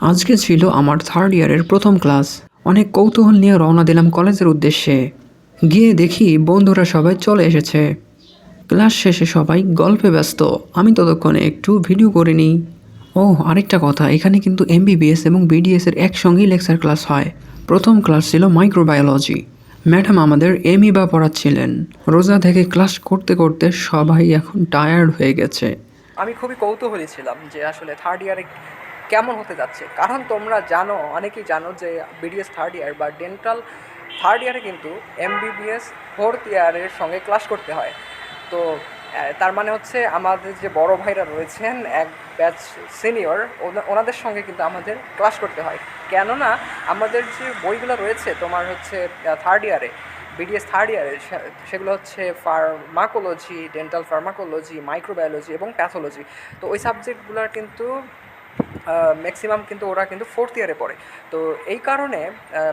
আজকে ছিল আমার থার্ড ইয়ারের প্রথম ক্লাস অনেক কৌতূহল নিয়ে রওনা দিলাম কলেজের উদ্দেশ্যে। গিয়ে দেখি বন্ধুরা সবাই চলে এসেছে। ক্লাস শেষে সবাই গল্পে ব্যস্ত। আমি ততক্ষণে একটু ভিডিও করে নিই। ও আরেকটা কথা, এখানে কিন্তু এমবিবিএস এবং বিডিএস এর একসঙ্গেই লেকচার ক্লাস হয়। প্রথম ক্লাস ছিল মাইক্রোবায়োলজি ম্যাডাম আমাদের এমই বা পড়াচ্ছিলেন। রোজা থেকে ক্লাস করতে করতে সবাই এখন টায়ার্ড হয়ে গেছে। আমি খুবই কৌতূহলী ছিলাম যে আসলে থার্ড ইয়ারে কেমন হতে যাচ্ছে? কারণ তোমরা জানো, অনেকেই জানো যে বিডিএস থার্ড ইয়ার বা ডেন্টাল থার্ড ইয়ারে কিন্তু এমবিবিএস ফোর্থ ইয়ারের সঙ্গে ক্লাস করতে হয়। তো তার মানে হচ্ছে আমাদের যে বড় ভাইরা রয়েছেন, এক ব্যাচ সিনিয়র ওনাদের সঙ্গে কিন্তু আমাদের ক্লাস করতে হয়। কেননা, আমাদের যে বইগুলো রয়েছে তোমার হচ্ছে থার্ড ইয়ারে বিডিএস থার্ড ইয়ারে সেগুলো হচ্ছে ফার্মাকোলজি ডেন্টাল ফার্মাকোলজি মাইক্রোবায়োলজি এবং প্যাথোলজি তো ওই সাবজেক্টগুলোর কিন্তু ম্যাক্সিমাম কিন্তু ওরা কিন্তু ফোর্থ ইয়ারে পড়ে। তো এই কারণে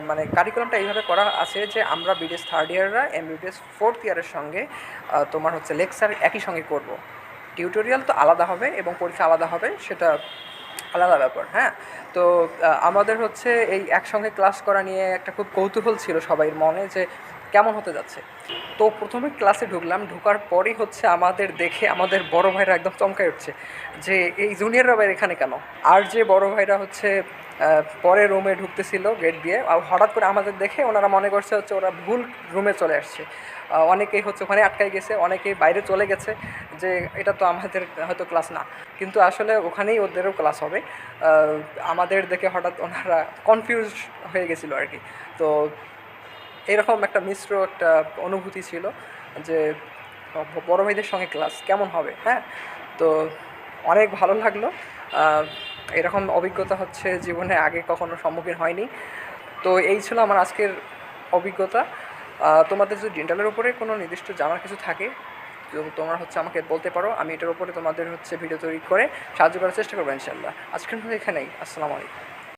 মানে কারিকুলামটা এইভাবে করা আছে যে আমরা বিডিএস থার্ড ইয়াররা এম এমবিবিএস ফোর্থ ইয়ারের সঙ্গে তোমার হচ্ছে লেকচার একই সঙ্গে করব। টিউটোরিয়াল তো আলাদা হবে এবং পরীক্ষা আলাদা হবে, সেটা আলাদা ব্যাপার হ্যাঁ? তো আমাদের হচ্ছে এই একসঙ্গে ক্লাস করা নিয়ে একটা খুব কৌতূহল ছিল সবাই মনে যে কেমন হতে যাচ্ছে? তো প্রথমে ক্লাসে ঢুকলাম, ঢোকার পরই হচ্ছে আমাদের দেখে আমাদের বড় ভাইরা একদম চমকায় উঠছে যে, এই জুনিয়ররা বাইরে এখানে কেন? আর যে বড় ভাইরা হচ্ছে পরে রুমে ঢুকতেছিল গেট দিয়ে আর হঠাৎ করে আমাদের দেখে ওনারা মনে করছে হচ্ছে ওরা ভুল রুমে চলে আসছে। অনেকেই হচ্ছে ওখানে আটকাই গেছে, অনেকেই বাইরে চলে গেছে যে, এটা তো আমাদের হয়তো ক্লাস না। কিন্তু আসলে ওখানেই ওদেরও ক্লাস হবে। আমাদের দেখে হঠাৎ ওনারা কনফিউজ হয়ে গেছিল আর কি। তো এরকম একটা মিশ্র একটা অনুভূতি ছিল যে, বড় ভাইদের সঙ্গে ক্লাস কেমন হবে হ্যাঁ? তো অনেক ভালো লাগল। এরকম অভিজ্ঞতা হচ্ছে জীবনে আগে কখনো সম্মুখীন হয়নি। তো এই ছিল আমার আজকের অভিজ্ঞতা। তোমাদের যদি ডেন্টালের উপরে কোনো নির্দিষ্ট জানার কিছু থাকে, তো তোমরা হচ্ছে আমাকে বলতে পারো। আমি এটার উপরে তোমাদের হচ্ছে ভিডিও তৈরি করে সাহায্য করার চেষ্টা করব ইনশাল্লাহ আজকের মতো এখানেই। আসসালামু আলাইকুম।